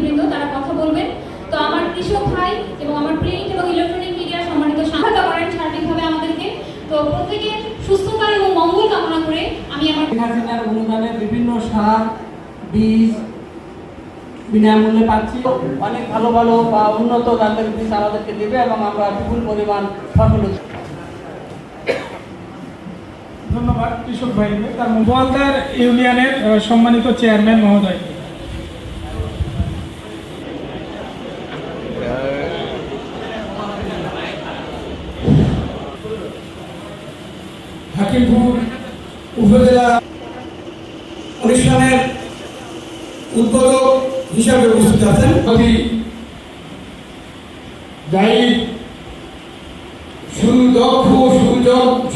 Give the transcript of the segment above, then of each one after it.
ব্যক্তিবৃন্দ তারা কথা বলবেন। তো আমার কৃষক ভাই এবং আমার প্রিন্ট এবং ইলেকট্রনিক মিডিয়া সম্মানিত সহায়তা করেন সার্বিকভাবে আমাদেরকে। তো প্রত্যেকের সুস্থতা এবং মঙ্গল কামনা করে আমি আমার হাসিনার অনুদানে বিভিন্ন সার বীজ বিনামূল্যে পাচ্ছি। অনেক ভালো ভালো বা উন্নত জাতের বীজ আমাদেরকে দেবে এবং আমরা বিপুল পরিমাণ ফসল ধন্যবাদ কৃষক ভাইকে। তার বোয়ালদার ইউনিয়নের সম্মানিত চেয়ারম্যান মহোদয়। হাকিমপুর উপজেলা অনুষ্ঠানের উদ্বোধক হিসাবে উপস্থিত আছেন। সুদক্ষ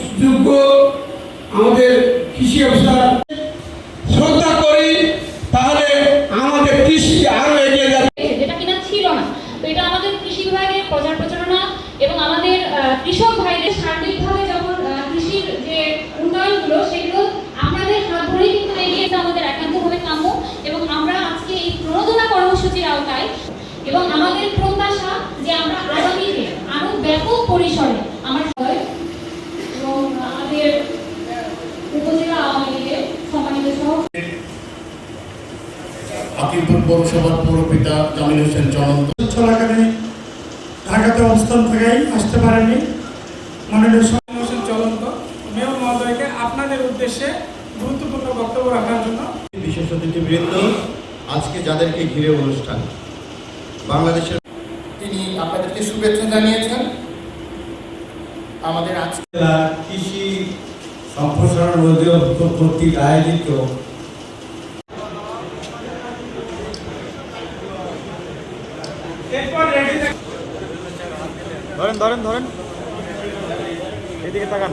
সুযোগ্য আমাদের কৃষি অফিসার। শ্রদ্ধা করি তাহলে আমাদের কৃষি আরও এগিয়ে যাবে। যেটা কিনা ছিল না তো এটা আমাদের কৃষি বিভাগের প্রচার প্রচারণা এবং আমাদের আহ, কৃষক ভাইদের সার্বিকভাবে যখন আহ, কৃষির যে উন্নয়নগুলো সেগুলো আপনাদের হাত ধরেই কিন্তু এগিয়ে এটা আমাদের একান্তভাবে কাম্য এবং আমরা আজকে এই প্রণোদনা কর্মসূচির আওতায় এবং আমাদের প্রত্যাশা যে আমরা আগামীতে আরও ব্যাপক পরিসরে আমার এবং আমাদের উপজেলা আওয়ামী লীগের সম্মানিত সহ আকিমপুর পৌরসভার পৌরপিতা জামিল হোসেন চলন্ত। চলাকালীন ঢাকাতে অবস্থান থাকাই আসতে পারেনি। মাননীয় হোসেন চলন্ত মেয়র মহোদয়কে আপনাদের উদ্দেশ্যে গুরুত্বপূর্ণ বক্তব্য রাখার জন্য। বিশেষ অতিথিবৃন্দ আজকে যাদেরকে ঘিরে অনুষ্ঠান বাংলাদেশের তিনি আপনাদেরকে শুভেচ্ছা জানিয়েছেন। আমাদের আজকে কৃষি সম্প্রসারণ অধিদপ্তর কর্তৃক আয়োজিত এরপর ধরেন ধরেন ধরেন। এদিকে তাকান।